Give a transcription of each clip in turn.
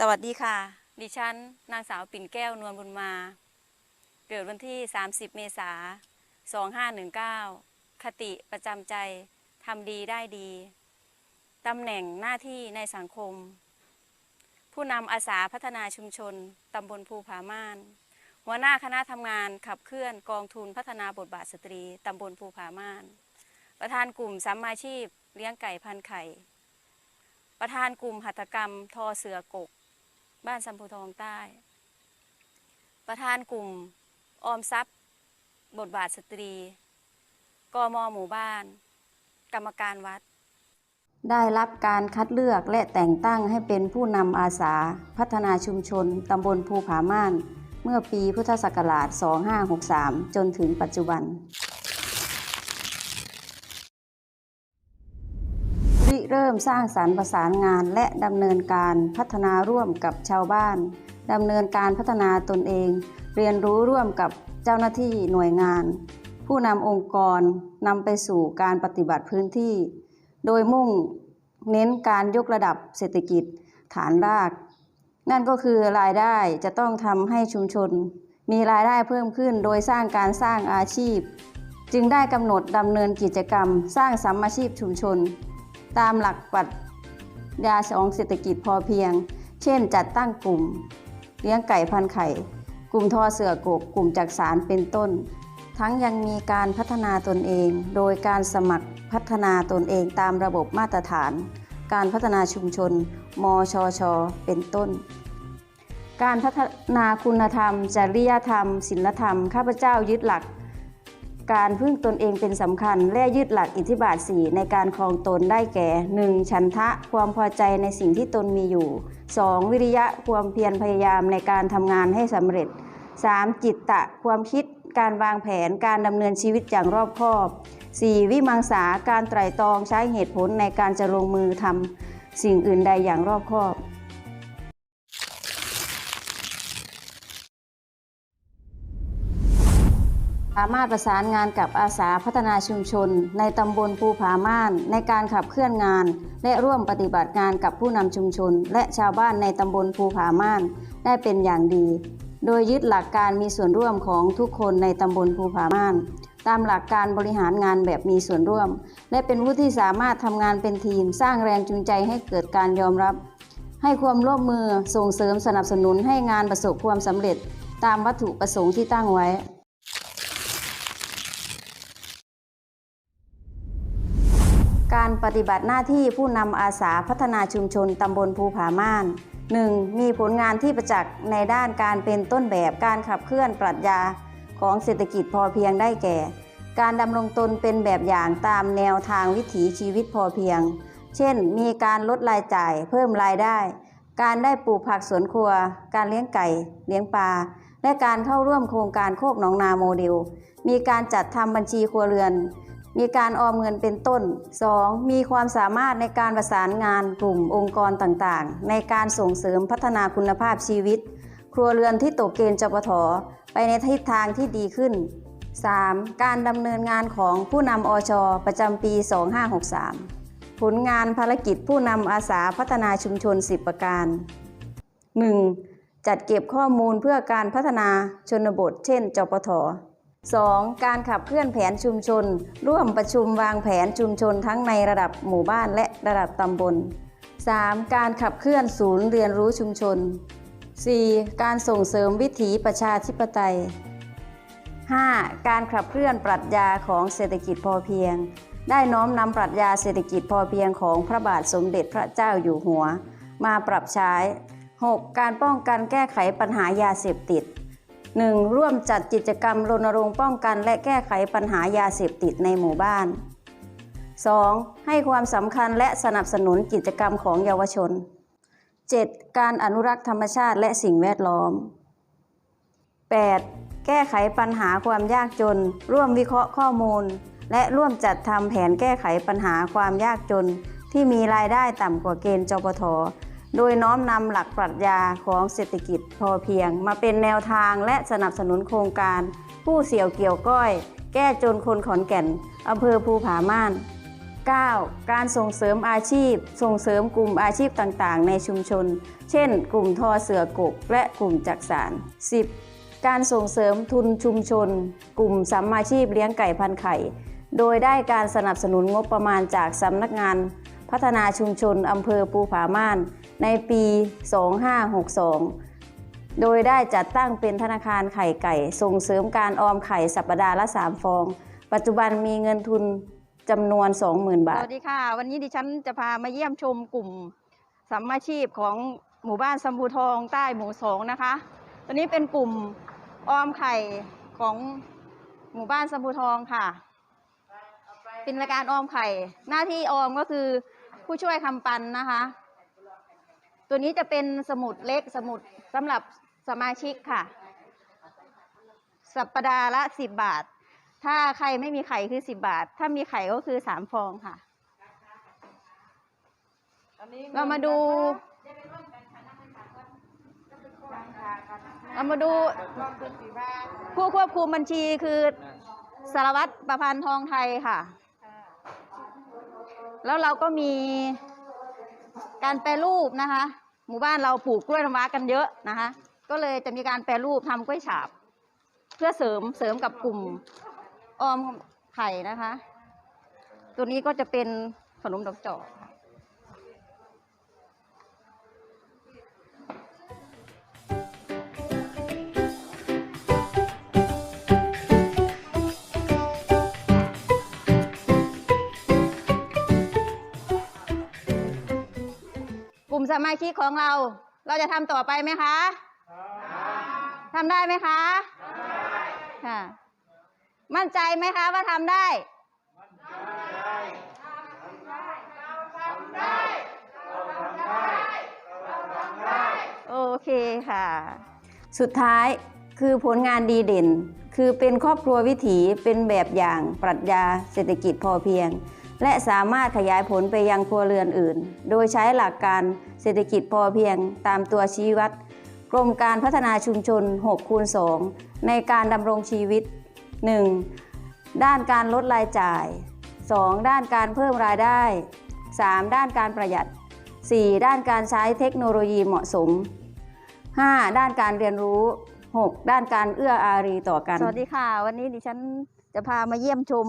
สวัสดีค่ะ ดิฉัน นางสาวปิ่นแก้วนวลบุญมา เกิดวันที่ 30 เมษายน 2519 คติประจำใจ ทำดีได้ดี ตำแหน่งหน้าที่ในสังคม ผู้นำอาสาพัฒนาชุมชน ตำบลภูผาม่าน หัวหน้าคณะทำงานขับเคลื่อนกองทุนพัฒนาบทบาทสตรี ตำบลภูผาม่าน ประธานกลุ่มสัมมาชีพ เลี้ยงไก่พันไข่ ประธานกลุ่มหัตถกรรม ทอเสือกก บ้านสัมพูทองใต้ ประธานกลุ่มออมทรัพย์ บทบาทสตรี กมหมู่บ้าน กรรมการวัด ได้รับการคัดเลือกและแต่งตั้งให้เป็นผู้นำอาสาพัฒนาชุมชนตำบลภูผาม่าน เมื่อปีพุทธศักราช 2563 จนถึงปัจจุบัน ริ เริ่มสร้างสรรค์ประสานงานและดำเนินการพัฒนาร่วมกับชาวบ้านดำเนินการพัฒนาตนเอง เรียนรู้ร่วมกับเจ้าหน้าที่หน่วยงาน ผู้นำองค์กรนำไปสู่การปฏิบัติพื้นที่ โดยมุ่งเน้นการยกระดับเศรษฐกิจฐานราก นั่นก็คือรายได้จะต้องทำให้ชุมชน มีรายได้เพิ่มขึ้นโดยสร้างการสร้างอาชีพ จึงได้กำหนดดำเนินกิจกรรม สร้างสัมมาชีพชุมชน ตามหลักปรัชญาของเศรษฐกิจพอเพียง เช่น จัดตั้งกลุ่ม เลี้ยงไก่พันไข่ กลุ่มทอเสือกกกลุ่มจักสารเป็นต้น ทั้งยังมีการพัฒนาตนเอง โดยการสมัครพัฒนาตนเองตามระบบมาตรฐาน การพัฒนาชุมชน มชช เป็นต้นการพัฒนาคุณธรรม จริยธรรม ศีลธรรม ข้าพเจ้ายึดหลัก การพึ่งตนเองเป็นสำคัญ และยึดหลักอิทธิบาทสี่ในการครองตนได้แก่ 1. ฉันทะความพอใจในสิ่งที่ตนมีอยู่ 2. วิริยะความเพียรพยายามในการทำงานให้สำเร็จ 3. จิตตะความคิดการวางแผนการดำเนินชีวิตอย่างรอบคอบ 4. วิมังสาการไตร่ตรองใช้เหตุผลในการจะลงมือทำสิ่งอื่นใดอย่างรอบคอบ สามารถประสานงานกับอาสาพัฒนาชุมชน ในตำบลภูผาม่าน ในการขับเคลื่อนงาน และร่วมปฏิบัติงานกับผู้นำชุมชน และชาวบ้านในตำบลภูผาม่าน ได้เป็นอย่างดี โดยยึดหลักการมีส่วนร่วมของทุกคนในตำบลภูผาม่าน ตามหลักการบริหารงานแบบมีส่วนร่วม และเป็นผู้ที่สามารถทำงานเป็นทีม สร้างแรงจูงใจให้เกิดการยอมรับ ให้ความร่วมมือส่งเสริมสนับสนุนให้งานประสบความสำเร็จ ตามวัตถุประสงค์ที่ตั้งไว้ การ ปฏิบัติหน้าที่ผู้นำอาสาพัฒนาชุมชนตำบลภูผาม่าน 1. มีผลงานที่ประจักษ์ในด้านการเป็นต้นแบบการขับเคลื่อนปรัชญาของเศรษฐกิจพอเพียงได้แก่ การดำรงตนเป็นแบบอย่างตามแนวทางวิถีชีวิตพอเพียง เช่น มีการลดรายจ่ายเพิ่มรายได้ การได้ปลูกผักสวนครัว การเลี้ยงไก่ เลี้ยงปลา และการเข้าร่วมโครงการโคกหนองนาโมเดล มีการจัดทำบัญชีครัวเรือน มีการออมเงินเป็นต้น 2. มีความสามารถในการประสานงานกลุ่มองค์กรต่างๆ ในการส่งเสริมพัฒนาคุณภาพชีวิต ครัวเรือนที่ตกเกณฑ์จปทไปในทิศทางที่ดีขึ้น 3. การดำเนินงานของผู้นำอชประจำปี 2563 ผลงานภารกิจผู้นำอาสาพัฒนาชุมชน 10 ประการ 1. จัดเก็บข้อมูลเพื่อการพัฒนาชนบท เช่น จปท 2. การขับเคลื่อนแผนชุมชน ร่วมประชุมวางแผนชุมชนทั้งในระดับหมู่บ้านและระดับตำบล 3. การขับเคลื่อนศูนย์เรียนรู้ชุมชน 4. การส่งเสริมวิถีประชาธิปไตย 5. การขับเคลื่อนปรัชญาของเศรษฐกิจพอเพียง ได้น้อมนำปรัชญาเศรษฐกิจพอเพียงของพระบาทสมเด็จพระเจ้าอยู่หัว มาปรับใช้ 6. การป้องกันแก้ไขปัญหายาเสพติด 1. ร่วมจัดกิจกรรมรณรงค์ป้องกัน และแก้ไขปัญหายาเสพติดในหมู่บ้าน 2. ให้ความสำคัญและสนับสนุนกิจกรรมของเยาวชน 7. การอนุรักษ์ธรรมชาติและสิ่งแวดล้อม 8. แก้ไขปัญหาความยากจน ร่วมวิเคราะห์ข้อมูล และร่วมจัดทำแผนแก้ไขปัญหาความยากจน ที่มีรายได้ต่ำกว่าเกณฑ์จปท โดยน้อมนำหลักปรัชญาของเศรษฐกิจพอเพียง มาเป็นแนวทางและสนับสนุนโครงการ ผู้เสี่ยวเกี่ยวก้อย แก้จนคนขอนแก่นอำเภอภูผาม่าน 9. การส่งเสริมอาชีพ ส่งเสริมกลุ่มอาชีพต่างๆ ในชุมชน เช่น กลุ่มทอเสือกกและกลุ่มจักสาน 10. การส่งเสริมทุนชุมชน กลุ่มสัมมาชีพเลี้ยงไก่พันไข่ โดยได้การสนับสนุนงบประมาณจากสำนักงาน พัฒนาชุมชนอำเภอภูผาม่าน ในปี 2562 โดยได้จัดตั้งเป็นธนาคารไข่ไก่ ส่งเสริมการออมไข่สัปดาห์ละ 3 ฟอง ปัจจุบันมีเงินทุนจำนวน 20,000 บาท สวัสดีค่ะ วันนี้ดิฉันจะพามาเยี่ยมชมกลุ่มสัมมาชีพของหมู่บ้านสัมบูทองใต้หมู่สองนะคะ ตัวนี้เป็นกลุ่มออมไข่ของหมู่บ้านสัมบูทองค่ะ เป็นรายการออมไข่ หน้าที่ออมก็คือผู้ช่วยคำปันนะคะ ตัวนี้จะเป็นสมุดเล็กสมุดสำหรับสมาชิกค่ะ สัปดาห์ละสิบบาท ถ้าใครไม่มีไข่คือสิบบาท ถ้ามีไข่ก็คือสามฟองค่ะ เรามาดู เรามาดูผู้ควบคุมบัญชีคือสารวัตรประพันธ์ทองไทยค่ะ แล้วเราก็มี การแปรรูปนะคะ หมู่บ้านเราปลูกกล้วยน้ำว้ากันเยอะนะคะ ก็เลยจะมีการแปรรูปทำกล้วยฉาบ เพื่อเสริมเสริมกับกลุ่มออมไข่นะคะ ตัวนี้ก็จะเป็นขนมดอกจอก ค่ะกลุ่มสมาชิกของเรา เราจะทำต่อไปไหมคะทำได้ไหมคะค่ะ มั่นใจไหมคะว่าทำได้โอเคค่ะ สุดท้ายคือผลงานดีเด่น คือเป็นครอบครัววิถีเป็นแบบอย่างปรัชญาเศรษฐกิจพอเพียง และสามารถขยายผลไปยังครัวเรือนอื่น โดยใช้หลักการเศรษฐกิจพอเพียงตามตัวชี้วัด กรมการพัฒนาชุมชน6คูณ2ในการดำรงชีวิต 1. ด้านการลดรายจ่าย 2. ด้านการเพิ่มรายได้ 3. ด้านการประหยัด 4. ด้านการใช้เทคโนโลยีเหมาะสม 5. ด้านการเรียนรู้ 6. ด้านการเอื้ออารีต่อกัน สวัสดีค่ะ วันนี้ดิฉันจะพามาเยี่ยมชม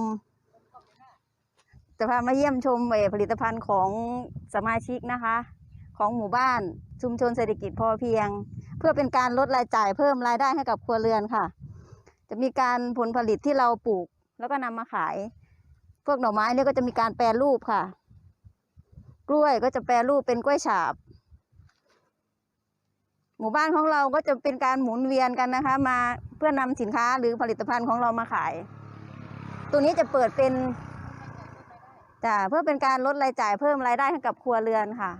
จะพามาเยี่ยมชมผลิตภัณฑ์ของสมาชิกนะคะ ของหมู่บ้านชุมชนเศรษฐกิจพอเพียง เพื่อเป็นการลดรายจ่ายเพิ่มรายได้ให้กับครัวเรือนค่ะ จะมีการผลผลิตที่เราปลูก แล้วก็นำมาขาย พวกหน่อไม้เนี่ยก็จะมีการแปรรูปค่ะ กล้วยก็จะแปรรูปเป็นกล้วยฉาบ หมู่บ้านของเราก็จะเป็นการหมุนเวียนกันนะคะ มาเพื่อนำสินค้าหรือผลิตภัณฑ์ของเรามาขาย ตัวนี้จะเปิดเป็น จ้ะเพื่อเป็นการลดรายจ่ายเพิ่มรายได้ให้กับครัวเรือนค่ะ